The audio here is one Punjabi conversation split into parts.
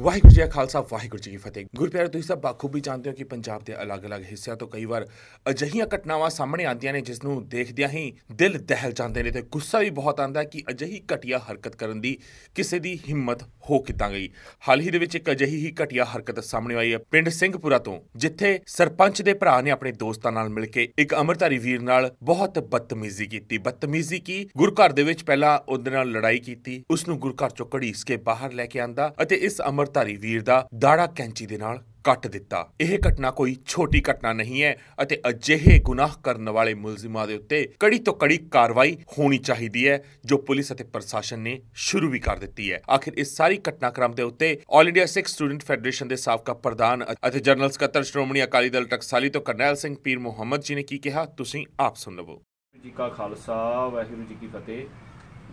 ਵਾਹਿਗੁਰੂ ਜੀ ਖਾਲਸਾ, ਵਾਹਿਗੁਰੂ ਜੀ ਕੀ ਫਤਿਹ। ਗੁਰਪਿਆਰੇ ਤੁਸੀਂ ਸਭ ਬਾਖੂਬੀ ਜਾਣਦੇ ਹੋ ਕਿ ਪੰਜਾਬ ਦੇ ਅਲੱਗ-ਅਲੱਗ ਹਿੱਸਿਆਂ ਤੋਂ ਕਈ ਵਾਰ ਅਜਿਹੀਆਂ ਘਟਨਾਵਾਂ ਸਾਹਮਣੇ ਆਉਂਦੀਆਂ ਨੇ, ਜਿਸ ਨੂੰ ਦੇਖਦਿਆਂ ਹੀ ਦਿਲ ਦਹਿਲ ਜਾਂਦੇ ਨੇ ਤੇ ਗੁੱਸਾ ਵੀ ਬਹੁਤ ਆਉਂਦਾ ਕਿ ਅਜਿਹੀ ਘਟੀਆ ਹਰਕਤ ਕਰਨ ਦੀ ਕਿਸੇ ਦੀ ਹਿੰਮਤ ਹੋ ਕਿੱਦਾਂ ਗਈ। ਹਾਲ ਹੀ ਦੇ ਵਿੱਚ ਇੱਕ ਅਜਿਹੀ ਹੀ ਘਟੀਆ ਹਰਕਤ ਸਾਹਮਣੇ ਆਈ ਹੈ ਪਿੰਡ ਸਿੰਘਪੁਰਾ ਤੋਂ, ਜਿੱਥੇ ਸਰਪੰਚ ਦੇ ਭਰਾ ਨੇ ਆਪਣੇ ਦੋਸਤਾਂ ਨਾਲ ਮਿਲ ਕੇ ਇੱਕ ਅਮਰਧਾਰੀ ਵੀਰ ਨਾਲ ਬਹੁਤ ਬਦਤਮੀਜ਼ੀ ਕੀਤੀ। ਬਦਤਮੀਜ਼ੀ ਕੀ? ਗੁਰੂ ਘਰ ਦੇ ਵਿੱਚ ਪਹਿਲਾਂ ਉਹਦੇ ਨਾਲ ਲੜਾਈ ਕੀਤੀ ਉਸ ਨੂੰ ਗੁਰੂ ਘਰ ਚੋਂ ਘੜੀਸ ਕੇ ਬਾਹਰ ਲੈ ਕੇ ਆਂਦਾ ਅਤੇ ਇਸ ਅਮਰਧਾਰੀ ਵੀਰ ਦਾ ਦਾੜਾ ਕੈਂਚੀ ਦੇ ਨਾਲ ਕੱਟ ਦਿੱਤਾ। ਇਹ ਘਟਨਾ ਕੋਈ ਛੋਟੀ ਘਟਨਾ ਨਹੀਂ ਹੈ ਅਤੇ ਅਜਿਹੇ ਗੁਨਾਹ ਕਰਨ ਵਾਲੇ ਮੁਲਜ਼ਮਾਂ ਦੇ ਉੱਤੇ ਕੜੀ ਤੋਂ ਕੜੀ ਕਾਰਵਾਈ ਹੋਣੀ ਚਾਹੀਦੀ ਹੈ, ਜੋ ਪੁਲਿਸ ਅਤੇ ਪ੍ਰਸ਼ਾਸਨ ਨੇ ਸ਼ੁਰੂ ਵੀ ਕਰ ਦਿੱਤੀ ਹੈ। ਆਖਿਰ ਇਸ ਸਾਰੀ ਘਟਨਾਕ੍ਰਮ ਦੇ ਉੱਤੇ all India Sikh student federation ਦੇ ਸਾਬਕਾ ਪ੍ਰਧਾਨ ਅਤੇ ਜਨਰਲ ਸਕੱਤਰ ਸ਼੍ਰੋਮਣੀ ਅਕਾਲੀ ਦਲ ਟਕਸਾਲੀ ਤੋਂ ਕਰਨੈਲ ਸਿੰਘ ਪੀਰ ਮੁਹੰਮਦ ਜੀ ਨੇ ਕੀ ਕਿਹਾ, ਤੁਸੀਂ ਆਪ ਸੁਣ ਲਵੋ। ਵਾਹਿਗੁਰੂ ਜੀ ਕਾ ਖਾਲਸਾ, ਵਾਹਿਗੁਰੂ ਜੀ ਕੀ ਫਤਿਹ।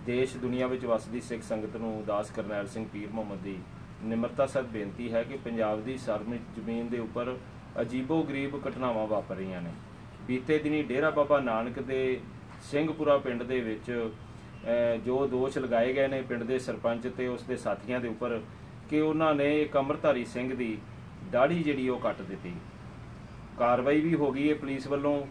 ਦੇਸ਼ ਦੁਨੀਆ ਵਿੱਚ ਵਸਦੀ ਸਿੱਖ ਸੰਗਤ ਨੂੰ ਉਦਾਸ ਕਰਨੈਲ ਸਿੰਘ ਪੀਰ ਮੁਹੰਮਦ ਦੀ ਨਿਮਰਤਾ ਸਹਿਤ ਬੇਨਤੀ ਹੈ ਕਿ ਪੰਜਾਬ ਦੀ ਸਰਮਿਕ ਜ਼ਮੀਨ ਦੇ ਉੱਪਰ ਅਜੀਬੋ-ਗਰੀਬ ਘਟਨਾਵਾਂ ਵਾਪਰ ਰਹੀਆਂ ਨੇ। ਬੀਤੇ ਦਿਨੀ ਡੇਰਾ ਬਾਬਾ ਨਾਨਕ ਦੇ ਸਿੰਘਪੁਰਾ ਪਿੰਡ ਦੇ ਵਿੱਚ ਜੋ ਦੋਸ਼ ਲਗਾਏ ਗਏ ਨੇ ਪਿੰਡ ਦੇ ਸਰਪੰਚ ਤੇ ਉਸ ਦੇ ਸਾਥੀਆਂ ਦੇ ਉੱਪਰ ਕਿ ਉਹਨਾਂ ਨੇ ਇੱਕ ਅੰਮ੍ਰਿਤਧਾਰੀ ਸਿੰਘ ਦੀ ਦਾੜੀ ਜਿਹੜੀ ਉਹ ਕੱਟ ਦਿੱਤੀ। ਕਾਰਵਾਈ ਵੀ ਹੋ ਗਈ ਹੈ ਪੁਲਿਸ ਵੱਲੋਂ।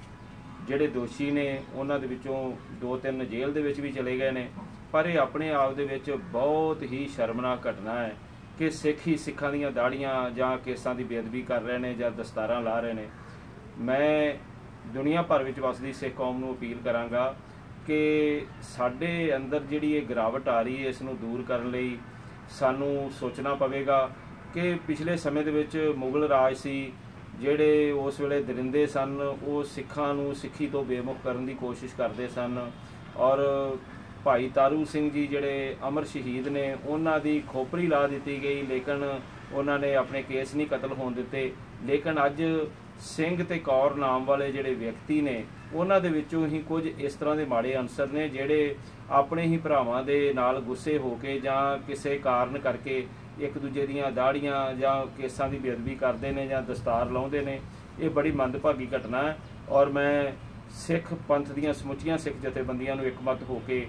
ਜਿਹੜੇ ਦੋਸ਼ੀ ਨੇ ਉਹਨਾਂ ਦੇ ਵਿੱਚੋਂ ਦੋ ਤਿੰਨ ਜੇਲ੍ਹ ਦੇ ਵਿੱਚ ਵੀ ਚਲੇ ਗਏ ਨੇ। ਪਰ ਇਹ ਆਪਣੇ ਆਪ ਦੇ ਵਿੱਚ ਬਹੁਤ ਹੀ ਸ਼ਰਮਨਾਕ ਘਟਨਾ ਹੈ। ਕਿ ਸਿੱਖ ਹੀ ਸਿੱਖਾਂ ਦੀਆਂ ਦਾੜੀਆਂ ਜਾਂ ਕੇਸਾਂ ਦੀ ਬੇਅਦਬੀ ਕਰ ਰਹੇ ਨੇ ਜਾਂ ਦਸਤਾਰਾਂ ਲਾ ਰਹੇ ਨੇ। ਮੈਂ ਦੁਨੀਆ ਭਰ ਵਿੱਚ ਵਸਦੀ ਸਿੱਖ ਕੌਮ ਨੂੰ ਅਪੀਲ ਕਰਾਂਗਾ ਕਿ ਸਾਡੇ ਅੰਦਰ ਜਿਹੜੀ ਇਹ ਗਿਰਾਵਟ ਆ ਰਹੀ ਹੈ, ਇਸ ਨੂੰ ਦੂਰ ਕਰਨ ਲਈ ਸਾਨੂੰ ਸੋਚਣਾ ਪਵੇਗਾ ਕਿ ਪਿਛਲੇ ਸਮੇਂ ਦੇ ਵਿੱਚ ਮੁਗਲ ਰਾਜ ਸੀ, ਜਿਹੜੇ ਉਸ ਵੇਲੇ ਦਰਿੰਦੇ ਸਨ, ਉਹ ਸਿੱਖਾਂ ਨੂੰ ਸਿੱਖੀ ਤੋਂ ਬੇਮੁਖ ਕਰਨ ਦੀ ਕੋਸ਼ਿਸ਼ ਕਰਦੇ ਸਨ ਔਰ ਭਾਈ ਤਾਰੂ ਸਿੰਘ ਜੀ ਜਿਹੜੇ ਅਮਰ ਸ਼ਹੀਦ ਨੇ, ਉਹਨਾਂ ਦੀ ਖੋਪਰੀ ਲਾ ਦਿੱਤੀ ਗਈ, ਲੇਕਿਨ ਉਹਨਾਂ ਨੇ ਆਪਣੇ ਕੇਸ ਨਹੀਂ ਕਤਲ ਹੋਣ ਦਿੱਤੇ। ਲੇਕਿਨ ਅੱਜ ਸਿੰਘ ਤੇ ਕੌਰ ਨਾਮ ਵਾਲੇ ਜਿਹੜੇ ਵਿਅਕਤੀ ਨੇ, ਉਹਨਾਂ ਦੇ ਵਿੱਚੋਂ ਹੀ ਕੁਝ ਇਸ ਤਰ੍ਹਾਂ ਦੇ ਮਾੜੇ ਅਨਸਰ ਨੇ, ਜਿਹੜੇ ਆਪਣੇ ਹੀ ਭਰਾਵਾਂ ਦੇ ਨਾਲ ਗੁੱਸੇ ਹੋ ਕੇ ਜਾਂ ਕਿਸੇ ਕਾਰਨ ਕਰਕੇ ਇੱਕ ਦੂਜੇ ਦੀਆਂ ਦਾੜੀਆਂ ਜਾਂ ਕੇਸਾਂ ਦੀ ਬੇਅਦਬੀ ਕਰਦੇ ਨੇ ਜਾਂ ਦਸਤਾਰ ਲਾਉਂਦੇ ਨੇ। ਇਹ ਬੜੀ ਮੰਦਭਾਗੀ ਘਟਨਾ ਹੈ ਔਰ ਮੈਂ ਸਿੱਖ ਪੰਥ ਦੀਆਂ ਸਮੁੱਚੀਆਂ ਸਿੱਖ ਜਥੇਬੰਦੀਆਂ ਨੂੰ ਇਕਮਤ ਹੋ ਕੇ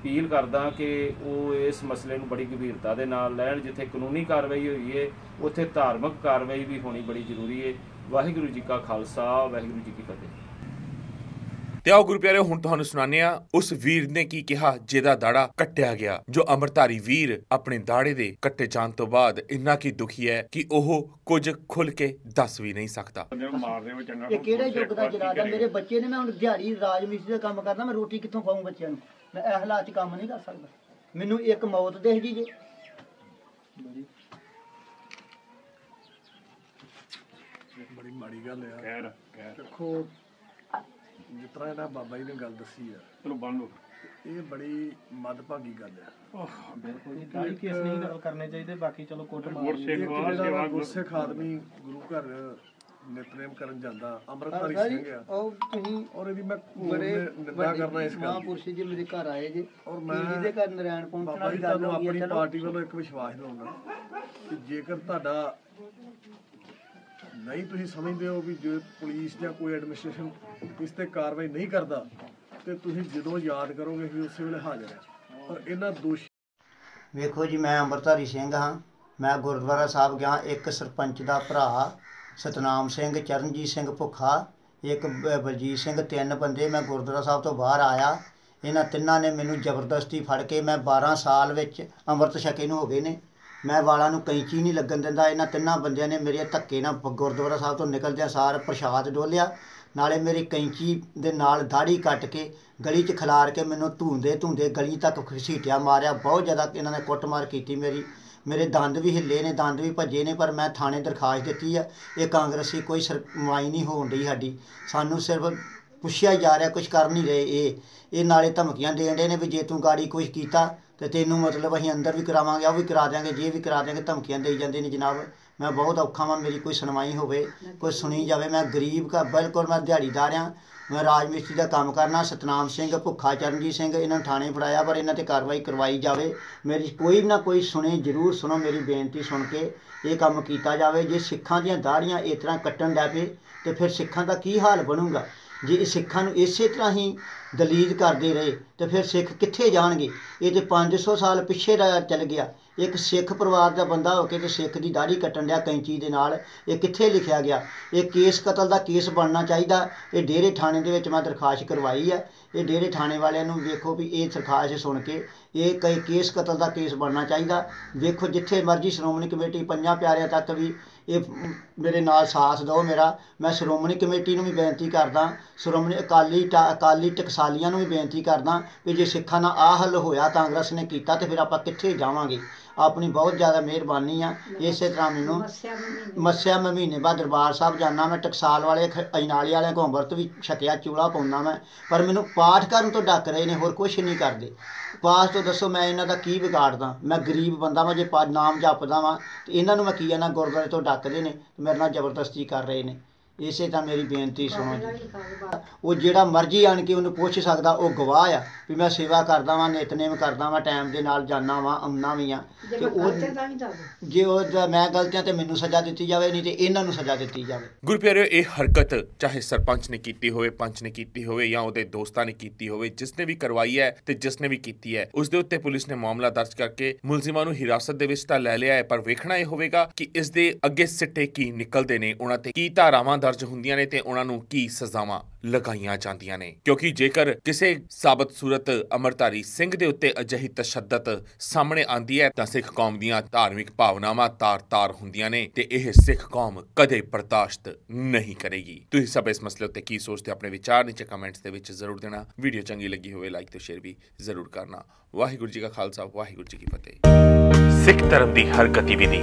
ਅਪੀਲ ਕਰਦਾ ਕਿ ਉਹ ਇਸ ਮਸਲੇ ਨੂੰ ਬੜੀ ਗੰਭੀਰਤਾ ਦੇ ਨਾਲ ਲੈਣ, ਜਿੱਥੇ ਕਾਨੂੰਨੀ ਕਾਰਵਾਈ ਹੋਈ ਹੈ ਉੱਥੇ ਧਾਰਮਿਕ ਕਾਰਵਾਈ ਵੀ ਹੋਣੀ ਬੜੀ ਜ਼ਰੂਰੀ ਹੈ ਵਾਹਿਗੁਰੂ ਜੀ ਕਾ ਖਾਲਸਾ, ਵਾਹਿਗੁਰੂ ਜੀ ਕੀ ਫਤਿਹ। ਤੇ ਆਓ ਗੁਰੂ ਪਿਆਰਿਓ ਹੁਣ ਤੁਹਾਨੂੰ ਸੁਣਾਉਂਦੇ ਆ ਉਸ ਵੀਰ ਨੇ ਕੀ ਕਿਹਾ ਜਿਹਦਾ ਦਾੜਾ ਕੱਟਿਆ ਗਿਆ ਜੋ ਅਮਰਧਾਰੀ ਵੀਰ ਆਪਣੇ ਦਾੜੇ ਦੇ ਕੱਟੇ ਜਾਣ ਤੋਂ ਬਾਅਦ ਇੰਨਾ ਕੀ ਦੁਖੀ ਹੈ ਕਿ ਉਹ ਕੁਝ ਖੁੱਲ ਕੇ ਦੱਸ ਵੀ ਨਹੀਂ ਸਕਦਾ। ਇਹ ਕਿਹੜੇ ਯੁੱਗ ਦਾ ਜਨਾਬ ਹੈ? ਮੇਰੇ ਬੱਚੇ ਨੇ ਮੈਂ ਹੁਣ ਦਿਹਾੜੀ ਰਾਜ ਮਿਸਤਰੀ ਦਾ ਕੰਮ ਕਰਦਾ ਮੈਂ ਰੋਟੀ ਕਿੱਥੋਂ ਖਾਵਾਂ ਬੱਚਿਆਂ ਨੂੰ? ਮੈਂ ਇਹ ਹਾਲਾਤ 'ਚ ਕੰਮ ਨਹੀਂ ਕਰ ਸਕਦਾ। ਮੈਨੂੰ ਇੱਕ ਮੌਤ ਦੇਖ ਜੀ ਜੇ। ਬੜੀ ਮਾੜੀ ਗੱਲ ਆ। ਕਹਿਰ ਦੇਖੋ ਜਿਸ ਤਰ੍ਹਾਂ ਇਹਨਾਂ ਬਾਬਾ ਜੀ ਨੇ ਗੱਲ ਦੱਸੀ ਆ ਚਲੋ ਬੰਨ ਲਓ। ਇਹ ਬੜੀ ਮਦਭਾਗੀ ਗੱਲ ਆ। ਦਾੜੀ ਕੇਸ ਨਹੀਂ ਗੱਲ ਕਰਨੇ ਚਾਹੀਦੇ ਬਾਕੀ ਚਲੋ ਕੁੱਟ ਮਾਰ ਜਿਹੜਾ ਗੁਰਸਿੱਖ ਆਦਮੀ ਗੁਰੂ ਘਰ ਨਿਤਨੇਮ ਕਰਨ ਜਾਂਦਾ ਅੰਮ੍ਰਿਤਧਾਰੀ ਸਿੰਘ ਆ। ਉਹ ਤੁਸੀਂ ਔਰ ਇਹਦੀ ਮੈਂ ਬੜੇ ਨਿੰਦਾ ਕਰਨਾ ਇਸ ਗੱਲ ਮਹਾਂਪੁਰਸ਼ ਜੀ ਮੇਰੇ ਘਰ ਆਏ ਜੀ। ਔਰ ਮੈਂ ਜਿਹਦੇ ਘਰ ਨਰਾਇਣ ਪਹੁੰਚਣ ਬਾਬਾ ਵਾਲੀ ਜੀ ਗੱਲ ਤੁਹਾਨੂੰ ਹੋ ਗਈ ਆਪਣੀ ਹੈ ਚਲੋ। ਪਾਰਟੀ ਵੱਲੋਂ ਇੱਕ ਵਿਸ਼ਵਾਸ ਦਿਵਾਉਣਾ ਕਿ ਜੇਕਰ ਤੁਹਾਡਾ ਨਹੀਂ ਤੁਸੀਂ ਸਮਝਦੇ ਹੋ ਵੀ ਜੇ ਪੁਲਿਸ ਜਾਂ ਕੋਈ ਐਡਮਿਨਿਸਟ੍ਰੇਸ਼ਨ ਇਸ ਤੇ ਕਾਰਵਾਈ ਨਹੀਂ ਕਰਦਾ, ਤੇ ਤੁਸੀਂ ਜਦੋਂ ਯਾਦ ਕਰੋਗੇ ਕਿ ਉਸੇ ਵੇਲੇ ਹਾਜ਼ਰ ਹੈ। ਪਰ ਇਹਨਾਂ ਦੋਸ਼ੀ ਵੇਖੋ ਜੀ, ਮੈਂ ਅੰਮ੍ਰਿਤਧਾਰੀ ਸਿੰਘ ਹਾਂ। ਮੈਂ ਗੁਰਦੁਆਰਾ ਸਾਹਿਬ ਗਿਆ, ਇੱਕ ਸਰਪੰਚ ਦਾ ਭਰਾ, ਸਤਨਾਮ ਸਿੰਘ, ਚਰਨਜੀਤ ਸਿੰਘ ਭੁੱਖਾ, ਇੱਕ ਬਲਜੀਤ ਸਿੰਘ, ਤਿੰਨ ਬੰਦੇ। ਮੈਂ ਗੁਰਦੁਆਰਾ ਸਾਹਿਬ ਤੋਂ ਬਾਹਰ ਆਇਆ। ਇਹਨਾਂ ਤਿੰਨਾਂ ਨੇ ਮੈਨੂੰ ਜ਼ਬਰਦਸਤੀ ਫੜ ਕੇ ਮੈਂ 12 ਸਾਲ ਵਿੱਚ ਅੰਮ੍ਰਿਤ ਛਕੇ ਨੂੰ ਹੋ ਗਏ ਨੇ। ਮੈਂ ਵਾਲਾਂ ਨੂੰ ਕੈਂਚੀ ਨਹੀਂ ਲੱਗਣ ਦਿੰਦਾ, ਇਹਨਾਂ ਤਿੰਨਾਂ ਬੰਦਿਆਂ ਨੇ ਮੇਰੇ ਧੱਕੇ ਨਾਲ ਗੁਰਦੁਆਰਾ ਸਾਹਿਬ ਤੋਂ ਨਿਕਲਦਿਆਂ ਸਾਰ ਪ੍ਰਸ਼ਾਦ ਡੋਲਿਆ, ਨਾਲੇ ਮੇਰੀ ਕੈਂਚੀ ਦੇ ਨਾਲ ਦਾੜੀ ਕੱਟ ਕੇ ਗਲੀ 'ਚ ਖਿਲਾਰ ਕੇ ਮੈਨੂੰ ਧੂੰਦੇ ਧੂੰਦੇ ਗਲੀ ਤੱਕ ਘਸੀਟਿਆ ਮਾਰਿਆ, ਬਹੁਤ ਜ਼ਿਆਦਾ ਇਹਨਾਂ ਨੇ ਕੁੱਟਮਾਰ ਕੀਤੀ ਮੇਰੀ। ਮੇਰੇ ਦੰਦ ਵੀ ਹਿੱਲੇ ਨੇ, ਦੰਦ ਵੀ ਭੱਜੇ ਨੇ, ਪਰ ਮੈਂ ਥਾਣੇ ਦਰਖਾਸਤ ਦਿੱਤੀ ਆ, ਇਹ ਕਾਂਗਰਸੀ ਕੋਈ ਸਰਮਾਈ ਨਹੀਂ ਹੋਣ ਰਹੀ ਸਾਡੀ। ਸਾਨੂੰ ਸਿਰਫ ਪੁੱਛਿਆ ਜਾ ਰਿਹਾ ਕੁਝ ਕਰ ਨਹੀਂ ਰਹੇ ਇਹ। ਇਹ ਨਾਲੇ ਧਮਕੀਆਂ ਦੇਣ ਦੇ ਨੇ ਵੀ ਜੇ ਤੂੰ ਗਾੜੀ ਕੁਝ ਕੀਤਾ ਤੇ ਤੈਨੂੰ ਮਤਲਬ ਅਸੀਂ ਅੰਦਰ ਵੀ ਕਰਾਵਾਂਗੇ ਉਹ ਵੀ ਕਰਾ ਦਿਆਂਗੇ, ਜੇ ਵੀ ਕਰਾ ਦਿਆਂਗੇ, ਧਮਕੀਆਂ ਦੇਈ ਜਾਂਦੇ ਨੇ ਜਨਾਬ। ਮੈਂ ਬਹੁਤ ਔਖਾ ਵਾਂ, ਮੇਰੀ ਕੋਈ ਸੁਣਵਾਈ ਹੋਵੇ, ਕੋਈ ਸੁਣੀ ਜਾਵੇ। ਮੈਂ ਗਰੀਬ ਘਰ, ਬਿਲਕੁਲ ਮੈਂ ਦਿਹਾੜੀਦਾਰ ਆ। ਮੈਂ ਰਾਜ ਮਿਸਤਰੀ ਦਾ ਕੰਮ ਕਰਨਾ, ਸਤਨਾਮ ਸਿੰਘ, ਭੁੱਖਾ ਚਰਨਜੀਤ ਸਿੰਘ, ਇਹਨਾਂ ਨੂੰ ਥਾਣੇ ਫੜਾਇਆ, ਪਰ ਇਹਨਾਂ ਤੇ ਕਾਰਵਾਈ ਕਰਵਾਈ ਜਾਵੇ। ਮੇਰੀ ਕੋਈ ਨਾ ਕੋਈ ਸੁਣੇ, ਜ਼ਰੂਰ ਸੁਣੋ, ਮੇਰੀ ਬੇਨਤੀ ਸੁਣ ਕੇ ਇਹ ਕੰਮ ਕੀਤਾ ਜਾਵੇ। ਜੇ ਸਿੱਖਾਂ ਦੀਆਂ ਦਾੜੀਆਂ ਇਸ ਤਰ੍ਹਾਂ ਕੱਟਣ ਲੱਗ ਪਏ, ਤੇ ਫਿਰ ਸਿੱਖਾਂ ਦਾ ਕੀ ਹਾਲ ਬਣੂਗਾ? ਜੇ ਇਹ ਸਿੱਖਾਂ ਨੂੰ ਇਸੇ ਤਰ੍ਹਾਂ ਹੀ ਦਲੀਲ ਕਰਦੇ ਰਹੇ, ਤੇ ਫਿਰ ਸਿੱਖ ਕਿੱਥੇ ਜਾਣਗੇ? ਇਹ ਤੇ 500 ਸਾਲ ਪਿੱਛੇ ਦਾ ਚੱਲ ਗਿਆ। ਇੱਕ ਸਿੱਖ ਪਰਿਵਾਰ ਦਾ ਬੰਦਾ ਹੋ ਕੇ ਤੇ ਸਿੱਖ ਦੀ ਦਾੜੀ ਕੱਟਣ ਲਿਆ ਕੈਂਚੀ ਦੇ ਨਾਲ, ਇਹ ਕਿੱਥੇ ਲਿਖਿਆ ਗਿਆ? ਇਹ ਕੇਸ ਕਤਲ ਦਾ ਕੇਸ ਬਣਨਾ ਚਾਹੀਦਾ। ਇਹ ਡੇਰੇ ਥਾਣੇ ਦੇ ਵਿੱਚ ਮੈਂ ਦਰਖਾਸਤ ਕਰਵਾਈ ਹੈ ਇਹ ਡੇਰੇ ਥਾਣੇ ਵਾਲਿਆਂ ਨੂੰ ਵੇਖੋ ਵੀ ਇਹ ਦਰਖਾਸਤ ਸੁਣ ਕੇ ਇਹ ਕਈ ਕੇਸ ਕਤਲ ਦਾ ਕੇਸ ਬਣਨਾ ਚਾਹੀਦਾ। ਵੇਖੋ ਜਿੱਥੇ ਮਰਜ਼ੀ ਸ਼੍ਰੋਮਣੀ ਕਮੇਟੀ ਪੰਜਾਂ ਪਿਆਰਿਆਂ ਤੱਕ ਵੀ ਇਹ ਮੇਰੇ ਨਾਲ ਸਾਥ ਦਿਓ ਮੇਰਾ। ਮੈਂ ਸ਼੍ਰੋਮਣੀ ਕਮੇਟੀ ਨੂੰ ਵੀ ਬੇਨਤੀ ਕਰਦਾ। ਸ਼੍ਰੋਮਣੀ ਅਕਾਲੀ ਟਾ- ਅਕਾਲੀ ਟਕਸਾਲੀਆਂ ਨੂੰ ਵੀ ਬੇਨਤੀ ਕਰਦਾ ਵੀ ਜੇ ਸਿੱਖਾਂ ਨਾਲ ਆਹ ਹੱਲ ਹੋਇਆ ਕਾਂਗਰਸ ਨੇ ਕੀਤਾ ਤੇ ਫਿਰ ਆਪਾਂ ਕਿੱਥੇ ਜਾਵਾਂਗੇ? ਆਪਣੀ ਬਹੁਤ ਜ਼ਿਆਦਾ ਮਿਹਰਬਾਨੀ ਆ ਇਸੇ ਤਰ੍ਹਾਂ ਮੈਨੂੰ ਮੱਸਿਆ ਮੈਂ ਮਹੀਨੇ। ਬਾਅਦ ਦਰਬਾਰ ਸਾਹਿਬ ਜਾਣਾ ਮੈਂ ਟਕਸਾਲ ਵਾਲੇ ਅਜਨਾਲੇ ਵਾਲਿਆਂ ਕੋਲ ਅੰਮ੍ਰਿਤ ਵੀ ਛਕਿਆ ਚੂੜਾ ਪਾਉਂਦਾ ਮੈਂ ਪਰ ਮੈਨੂੰ ਪਾਠ ਕਰਨ ਤੋਂ ਡੱਕ ਰਹੇ ਨੇ ਹੋਰ ਕੁਝ ਨਹੀਂ ਕਰਦੇ। ਪਾਠ ਤੋਂ ਦੱਸੋ ਮੈਂ ਇਹਨਾਂ ਦਾ ਕੀ ਵਿਗਾੜਦਾ? ਮੈਂ ਗਰੀਬ ਬੰਦਾ ਵਾਂ ਜੇ ਪਾ- ਨਾਮ ਜਪਦਾ ਵਾਂ ਤੇ ਇਹਨਾਂ ਨੂੰ ਮੈਂ ਕੀ ਇਹਨਾਂ ਗੁਰਦੁਆਰੇ ਤੋਂ ਡੱਕਦੇ ਨੇ ਤੇ ਮੇਰੇ ਨਾਲ ਜ਼ਬਰਦਸਤੀ ਕਰ ਰਹੇ ਨੇ। ਇਸੇ ਤਾਂ ਮੇਰੀ ਬੇਨਤੀ ਸੁਣੋ ਜੀ। ਉਹ ਜਿਹੜਾ ਮਰਜ਼ੀ ਆਣ ਕੇ ਉਹਨੂੰ ਪੁੱਛ ਸਕਦਾ ਉਹ ਗਵਾਹ ਆ ਵੀ ਮੈਂ ਸੇਵਾ ਕਰਦਾ ਵਾਂ ਨਿਤਨੇਮ ਕਰਦਾ ਵਾਂ ਟਾਈਮ ਦੇ ਨਾਲ ਜਾਣਾ ਵਾਂ ਆਉਣਾ ਵੀ ਆ। ਤੇ ਉਹ ਜੇ ਉਹ ਮੈਂ ਗਲਤੀਆਂ ਤੇ ਮੈਨੂੰ ਸਜ਼ਾ ਦਿੱਤੀ ਜਾਵੇ ਨਹੀਂ ਤੇ ਇਹਨਾਂ ਨੂੰ ਸਜ਼ਾ ਦਿੱਤੀ ਜਾਵੇ। ਗੁਰਪਿਆਰਿਓ ਇਹ ਹਰਕਤ ਚਾਹੇ ਸਰਪੰਚ ਨੇ ਕੀਤੀ ਹੋਵੇ ਪੰਚ ਨੇ ਕੀਤੀ ਹੋਵੇ ਜਾਂ ਉਹਦੇ ਦੋਸਤਾਂ ਨੇ ਕੀਤੀ ਹੋਵੇ ਜਿਸ ਨੇ ਵੀ ਕਰਵਾਈ ਹੈ ਤੇ ਜਿਸ ਨੇ ਵੀ ਕੀਤੀ ਹੈ ਉਸ ਦੇ ਉੱਤੇ ਪੁਲਿਸ ਨੇ ਮਾਮਲਾ ਦਰਜ ਕਰਕੇ ਮੁਲਜ਼ਮਾਂ ਨੂੰ ਹਿਰਾਸਤ ਦੇ ਵਿੱਚ ਤਾਂ ਲੈ ਲਿਆ ਹੈ ਪਰ ਵੇਖਣਾ ਇਹ ਹੋਵੇਗਾ ਕਿ ਇਸ ਦੇ ਅੱਗੇ ਸਿੱਟੇ ਕੀ ਨਿਕਲਦੇ ਨੇ ਉਹਨਾਂ ਤੇ ਕੀ ਧਾਰਾਵਾਂ ਦਰਜ ਹੁੰਦੀਆਂ ਨੇ ਤੇ ਉਹਨਾਂ ਨੂੰ ਕੀ ਸਜ਼ਾਵਾਂ ਲਗਾਈਆਂ ਜਾਂਦੀਆਂ ਨੇ। ਕਿਉਂਕਿ ਜੇਕਰ ਕਿਸੇ ਸਾਬਤ ਸੂਰਤ ਅਮਰਤਾਰੀ ਸਿੰਘ ਦੇ ਉੱਤੇ ਅਜਿਹੀ ਤਸ਼ੱਦਦ ਸਾਹਮਣੇ ਆਂਦੀ ਹੈ, ਤਾਂ ਸਿੱਖ ਕੌਮ ਦੀਆਂ ਧਾਰਮਿਕ ਭਾਵਨਾਵਾਂ ਤਾਰ-ਤਾਰ ਹੁੰਦੀਆਂ ਨੇ ਤੇ ਇਹ ਸਿੱਖ ਕੌਮ ਕਦੇ ਬਰਦਾਸ਼ਤ ਨਹੀਂ ਕਰੇਗੀ। ਤੁਸੀਂ ਸਭ ਇਸ ਮਸਲੇ ਉੱਤੇ ਕੀ ਸੋਚਦੇ ਆਪਣੇ ਵਿਚਾਰ ਨੀਚੇ ਕਮੈਂਟਸ ਦੇ ਵਿੱਚ ਜ਼ਰੂਰ ਦੇਣਾ। ਵੀਡੀਓ ਚੰਗੀ ਲੱਗੀ ਹੋਵੇ, ਲਾਈਕ ਤੇ ਸ਼ੇਅਰ ਵੀ ਜ਼ਰੂਰ ਕਰਨਾ। ਵਾਹਿਗੁਰੂ ਜੀ ਕਾ ਖਾਲਸਾ, ਵਾਹਿਗੁਰੂ ਜੀ ਕੀ ਫਤਿਹ। ਸਿੱਖ ਧਰਮ ਦੀ ਹਰ ਗਤੀਵਿਧੀ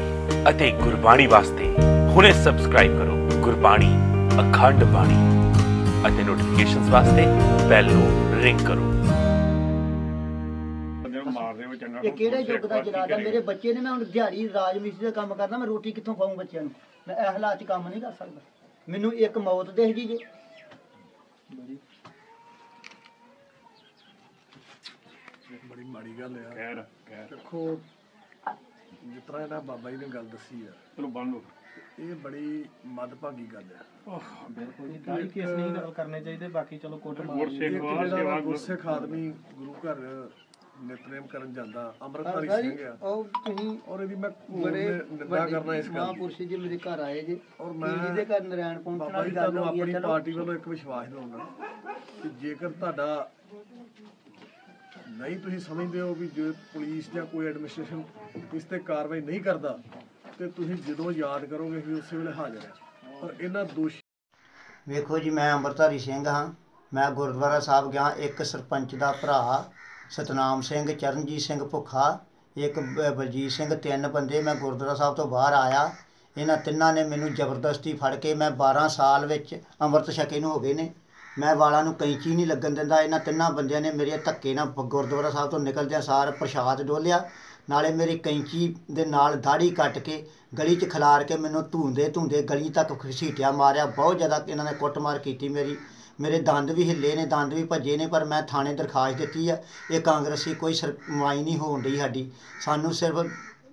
ਅਤੇ ਗੁਰਬਾਣੀ ਵਾਸਤੇ ਹੁਣੇ ਸਬਸਕ੍ਰਾਈਬ ਕਰੋ। ਗੁਰਬਾਣੀ, ਅਖੰਡ ਬਾਣੀ। ਅਤੇ ਨੋਟੀਫਿਕੇਸ਼ਨਸ ਵਾਸਤੇ ਬੈਲ ਨੂੰ ਰਿੰਗ ਕਰੋ। ਇਹ ਕਿਹੜੇ ਯੁੱਗ ਦਾ ਜਲਾਦਾ ਮੇਰੇ ਬੱਚੇ ਨੇ ਮੈਂ ਹੁਣ ਦਿਹਾੜੀ ਰਾਜ ਮਿਸਤਰੀ ਦਾ ਕੰਮ ਕਰਦਾ ਮੈਂ ਰੋਟੀ ਕਿੱਥੋਂ ਖਾਵਾਂ ਬੱਚਿਆਂ ਨੂੰ? ਮੈਂ ਇਹ ਹਾਲਾਤ 'ਚ ਕੰਮ ਨਹੀਂ ਕਰ ਸਕਦਾ। ਮੈਨੂੰ ਇੱਕ ਮੌਤ ਦੇਖ ਜੀ ਜੇ। ਬੜੀ ਮਾੜੀ ਗੱਲ ਆ। ਕਹਿਰ ਕਹਿਰ ਦੇਖੋ ਜਿਸ ਤਰ੍ਹਾਂ ਇਹਨਾਂ ਬਾਬਾ ਜੀ ਨੇ ਗੱਲ ਦੱਸੀ ਆ ਚਲੋ ਬੰਨ ਲਓ। ਇਹ ਬੜੀ ਮਦਭਾਗੀ ਗੱਲ ਆ। ਇਹ ਦਾੜੀ ਕੇਸ ਨਹੀਂ ਕਰ- ਕਰਨੇ ਚਾਹੀਦੇ ਬਾਕੀ ਚਲੋ ਕੋਟ ਮਾਰ ਇੱਕ ਜਿਹੜਾ ਗੁਰਸਿੱਖ ਆਦਮੀ ਗੁਰੂ ਘਰ ਨਿਤਨੇਮ ਕਰਨ ਜਾਂਦਾ ਅੰਮ੍ਰਿਤਧਾਰੀ ਸਿੰਘ ਆ। ਉਹ ਤੁਸੀਂ ਔਰ ਇਹਦੀ ਮੈਂ ਬੜੇ ਨਿੰਦਾ ਕਰਨਾ ਇਸ ਗੱਲ ਦੀ। ਮਹਾਂਪੁਰਸ਼ ਜੀ ਮੇਰੇ ਘਰ ਆਏ ਜੀ। ਔਰ ਮੈਂ ਜਿਹਦੇ ਘਰ ਨਰਾਇਣ ਪਹੁੰਚਣ ਬਾਬਾ ਵਾਲੀ ਜੀ ਗੱਲ ਤੁਹਾਨੂੰ ਹੋ ਗਈ ਹੈ ਆਪਣੀ ਪਾਰਟੀ ਵੱਲੋਂ ਇੱਕ ਵਿਸ਼ਵਾਸ ਦਿਵਾਉਣਾ ਕਿ ਜੇਕਰ ਤੁਹਾਡਾ ਨਹੀਂ ਤੁਸੀਂ ਸਮਝਦੇ ਹੋ ਵੀ ਜੇ ਪੁਲਿਸ ਜਾਂ ਕੋਈ ਐਡਮਿਨਿਸਟ੍ਰੇਸ਼ਨ ਇਸ ਤੇ ਕਾਰਵਾਈ ਨਹੀਂ ਕਰਦਾ, ਤੇ ਤੁਸੀਂ ਜਦੋਂ ਯਾਦ ਕਰੋਗੇ ਕਿ ਉਸੇ ਵੇਲੇ ਹਾਜ਼ਰ ਹੈ। ਪਰ ਇਹਨਾਂ ਦੋਸ਼ੀ ਵੇਖੋ ਜੀ, ਮੈਂ ਅੰਮ੍ਰਿਤਧਾਰੀ ਸਿੰਘ ਹਾਂ। ਮੈਂ ਗੁਰਦੁਆਰਾ ਸਾਹਿਬ ਗਿਆ, ਇੱਕ ਸਰਪੰਚ ਦਾ ਭਰਾ, ਸਤਨਾਮ ਸਿੰਘ, ਚਰਨਜੀਤ ਸਿੰਘ ਭੁੱਖਾ, ਇੱਕ ਬਲਜੀਤ ਸਿੰਘ, ਤਿੰਨ ਬੰਦੇ। ਮੈਂ ਗੁਰਦੁਆਰਾ ਸਾਹਿਬ ਤੋਂ ਬਾਹਰ ਆਇਆ। ਇਹਨਾਂ ਤਿੰਨਾਂ ਨੇ ਮੈਨੂੰ ਜ਼ਬਰਦਸਤੀ ਫੜ ਕੇ ਮੈਂ 12 ਸਾਲ ਵਿੱਚ ਅੰਮ੍ਰਿਤ ਛਕੇ ਨੂੰ ਹੋ ਗਏ ਨੇ। ਮੈਂ ਵਾਲਾਂ ਨੂੰ ਕੈਂਚੀ ਨਹੀਂ ਲੱਗਣ ਦਿੰਦਾ, ਇਹਨਾਂ ਤਿੰਨਾਂ ਬੰਦਿਆਂ ਨੇ ਮੇਰੇ ਧੱਕੇ ਨਾਲ ਗੁਰਦੁਆਰਾ ਸਾਹਿਬ ਤੋਂ ਨਿਕਲਦਿਆਂ ਸਾਰ ਪ੍ਰਸ਼ਾਦ ਡੋਲਿਆ। ਨਾਲੇ ਮੇਰੀ ਕੈਂਚੀ ਦੇ ਨਾਲ ਦਾੜੀ ਕੱਟ ਕੇ ਗਲੀ 'ਚ ਖਿਲਾਰ ਕੇ ਮੈਨੂੰ ਧੂੰਦੇ ਧੂੰਦੇ ਗਲੀ ਤੱਕ ਘਸੀਟਿਆ ਮਾਰਿਆ। ਬਹੁਤ ਜ਼ਿਆਦਾ ਇਹਨਾਂ ਨੇ ਕੁੱਟਮਾਰ ਕੀਤੀ ਮੇਰੀ। ਮੇਰੇ ਦੰਦ ਵੀ ਹਿੱਲੇ ਨੇ, ਦੰਦ ਵੀ ਭੱਜੇ ਨੇ, ਪਰ ਮੈਂ ਥਾਣੇ ਦਰਖਾਸਤ ਦਿੱਤੀ ਆ, ਇਹ ਕਾਂਗਰਸੀ ਕੋਈ ਸਰਮਾਈ ਨਹੀਂ ਹੋਣ ਰਹੀ ਸਾਡੀ। ਸਾਨੂੰ ਸਿਰਫ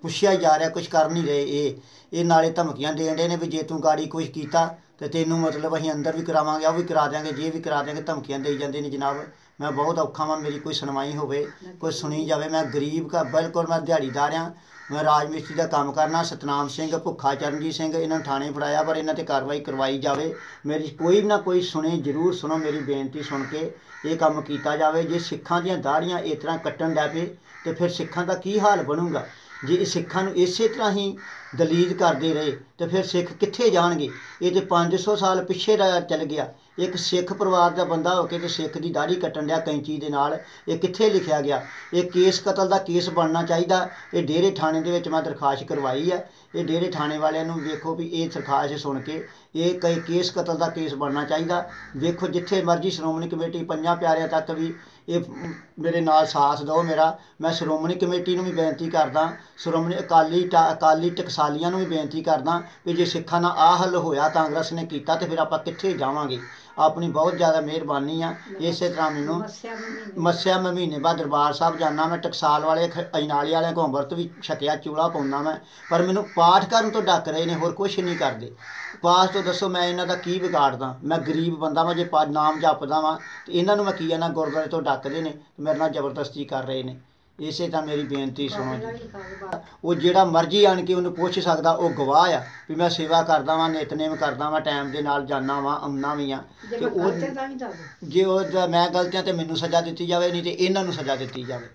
ਪੁੱਛਿਆ ਜਾ ਰਿਹਾ ਕੁਝ ਕਰ ਨਹੀਂ ਰਹੇ ਇਹ। ਇਹ ਨਾਲੇ ਧਮਕੀਆਂ ਦੇਣ ਦੇ ਨੇ ਵੀ ਜੇ ਤੂੰ ਗਾੜੀ ਕੁਝ ਕੀਤਾ ਤੇ ਤੈਨੂੰ ਮਤਲਬ ਅਸੀਂ ਅੰਦਰ ਵੀ ਕਰਾਵਾਂਗੇ, ਉਹ ਵੀ ਕਰਾ ਦਿਆਂਗੇ, ਜੇ ਵੀ ਕਰਾ ਦਿਆਂਗੇ, ਧਮਕੀਆਂ ਦੇਈ ਜਾਂਦੇ ਨੇ ਜਨਾਬ। ਮੈਂ ਬਹੁਤ ਔਖਾ ਵਾਂ, ਮੇਰੀ ਕੋਈ ਸੁਣਵਾਈ ਹੋਵੇ, ਕੋਈ ਸੁਣੀ ਜਾਵੇ। ਮੈਂ ਗਰੀਬ ਘਰ, ਬਿਲਕੁਲ ਮੈਂ ਦਿਹਾੜੀਦਾਰ ਆ। ਮੈਂ ਰਾਜ ਮਿਸਤਰੀ ਦਾ ਕੰਮ ਕਰਨਾ, ਸਤਨਾਮ ਸਿੰਘ, ਭੁੱਖਾ ਚਰਨਜੀਤ ਸਿੰਘ, ਇਹਨਾਂ ਨੂੰ ਥਾਣੇ ਫੜਾਇਆ, ਪਰ ਇਹਨਾਂ ਤੇ ਕਾਰਵਾਈ ਕਰਵਾਈ ਜਾਵੇ। ਮੇਰੀ ਕੋਈ ਨਾ ਕੋਈ ਸੁਣੇ, ਜ਼ਰੂਰ ਸੁਣੋ, ਮੇਰੀ ਬੇਨਤੀ ਸੁਣ ਕੇ ਇਹ ਕੰਮ ਕੀਤਾ ਜਾਵੇ। ਜੇ ਸਿੱਖਾਂ ਦੀਆਂ ਦਾੜੀਆਂ ਇਸ ਤਰ੍ਹਾਂ ਕੱਟਣ ਲੱਗ ਪਏ, ਤੇ ਫਿਰ ਸਿੱਖਾਂ ਦਾ ਕੀ ਹਾਲ ਬਣੂਗਾ? ਜੇ ਇਹ ਸਿੱਖਾਂ ਨੂੰ ਇਸੇ ਤਰ੍ਹਾਂ ਹੀ ਦਲੀਲ ਕਰਦੇ ਰਹੇ, ਤੇ ਫਿਰ ਸਿੱਖ ਕਿੱਥੇ ਜਾਣਗੇ? ਇਹ ਤੇ 500 ਸਾਲ ਪਿੱਛੇ ਦਾ ਚੱਲ ਗਿਆ। ਇੱਕ ਸਿੱਖ ਪਰਿਵਾਰ ਦਾ ਬੰਦਾ ਹੋ ਕੇ ਤੇ ਸਿੱਖ ਦੀ ਦਾੜੀ ਕੱਟਣ ਲਿਆ ਕੈਂਚੀ ਦੇ ਨਾਲ, ਇਹ ਕਿੱਥੇ ਲਿਖਿਆ ਗਿਆ? ਇਹ ਕੇਸ ਕਤਲ ਦਾ ਕੇਸ ਬਣਨਾ ਚਾਹੀਦਾ। ਇਹ ਡੇਰੇ ਥਾਣੇ ਦੇ ਵਿੱਚ ਮੈਂ ਦਰਖਾਸਤ ਕਰਵਾਈ ਹੈ ਇਹ ਡੇਰੇ ਥਾਣੇ ਵਾਲਿਆਂ ਨੂੰ ਵੇਖੋ ਵੀ ਇਹ ਦਰਖਾਸਤ ਸੁਣ ਕੇ ਇਹ ਕਈ ਕੇਸ ਕਤਲ ਦਾ ਕੇਸ ਬਣਨਾ ਚਾਹੀਦਾ। ਵੇਖੋ ਜਿੱਥੇ ਮਰਜ਼ੀ ਸ਼੍ਰੋਮਣੀ ਕਮੇਟੀ ਪੰਜਾਂ ਪਿਆਰਿਆਂ ਤੱਕ ਵੀ ਇਹ ਮੇਰੇ ਨਾਲ ਸਾਥ ਦਿਓ ਮੇਰਾ। ਮੈਂ ਸ਼੍ਰੋਮਣੀ ਕਮੇਟੀ ਨੂੰ ਵੀ ਬੇਨਤੀ ਕਰਦਾ ਸ਼੍ਰੋਮਣੀ ਅਕਾਲੀ ਟ- ਅਕਾਲੀ ਟਕਸਾਲੀਆਂ ਨੂੰ ਵੀ ਬੇਨਤੀ ਕਰਦਾ ਵੀ ਜੇ ਸਿੱਖਾਂ ਨਾਲ ਆਹ ਹੱਲ ਹੋਇਆ ਕਾਂਗਰਸ ਨੇ ਕੀਤਾ ਤੇ ਫਿਰ ਆਪਾਂ ਕਿੱਥੇ ਜਾਵਾਂਗੇ। ਆਪਣੀ ਬਹੁਤ ਜ਼ਿਆਦਾ ਮਿਹਰਬਾਨੀ ਆ ਇਸੇ ਤਰ੍ਹਾਂ ਮੈਨੂੰ ਮੱਸਿਆ ਮੈਂ ਮਹੀਨੇ ਬਾਅਦ ਦਰਬਾਰ ਸਾਹਿਬ ਜਾਣਾ ਮੈਂ ਟਕਸਾਲ ਵਾਲੇ ਅਜਨਾਲੇ ਵਾਲਿਆਂ ਕੋਲ ਅੰਮ੍ਰਿਤ ਵੀ ਛਕਿਆ ਚੂਲਾ ਪਾਉਂਦਾ ਮੈਂ। ਪਰ ਮੈਨੂੰ ਪਾਠ ਕਰਨ ਤੋਂ ਡੱਕ ਰਹੇ ਨੇ ਹੋਰ ਕੁਝ ਨਹੀਂ ਕਰਦੇ। ਪਾਠ ਤੋਂ ਦੱਸੋ ਮੈਂ ਇਹਨਾਂ ਦਾ ਕੀ ਵਿਗਾੜਦਾ? ਮੈਂ ਗਰੀਬ ਬੰਦਾ ਵਾਂ ਜੇ ਪਾ ਨਾਮ ਜਪਦਾ ਵਾਂ ਤੇ ਇਹਨਾਂ ਨੂੰ ਮੈਂ ਕੀ ਇਹਨਾਂ ਗੁਰਦੁਆਰੇ ਤੋਂ ਡੱਕਦੇ ਨੇ ਤੇ ਮੇਰੇ ਨਾਲ ਜ਼ਬਰਦਸਤੀ ਕਰ ਰਹੇ ਨੇ। ਇਸੇ ਤਾਂ ਮੇਰੀ ਬੇਨਤੀ ਸੁਣੋ ਜੀ। ਉਹ ਜਿਹੜਾ ਮਰਜ਼ੀ ਆਣ ਕੇ ਉਹਨੂੰ ਪੁੱਛ ਸਕਦਾ ਉਹ ਗਵਾਹ ਆ ਵੀ ਮੈਂ ਸੇਵਾ ਕਰਦਾ ਵਾਂ ਨਿਤਨੇਮ ਕਰਦਾ ਵਾਂ ਟਾਈਮ ਦੇ ਨਾਲ ਜਾਣਾ ਵਾਂ ਆਉਣਾ ਵੀ ਆ। ਤੇ ਉਹ ਜੇ ਉਹ ਮੈਂ ਗਲਤੀਆਂ ਤੇ ਮੈਨੂੰ ਸਜ਼ਾ ਦਿੱਤੀ ਜਾਵੇ ਨਹੀਂ ਤੇ ਇਹਨਾਂ ਨੂੰ ਸਜ਼ਾ ਦਿੱਤੀ ਜਾਵੇ।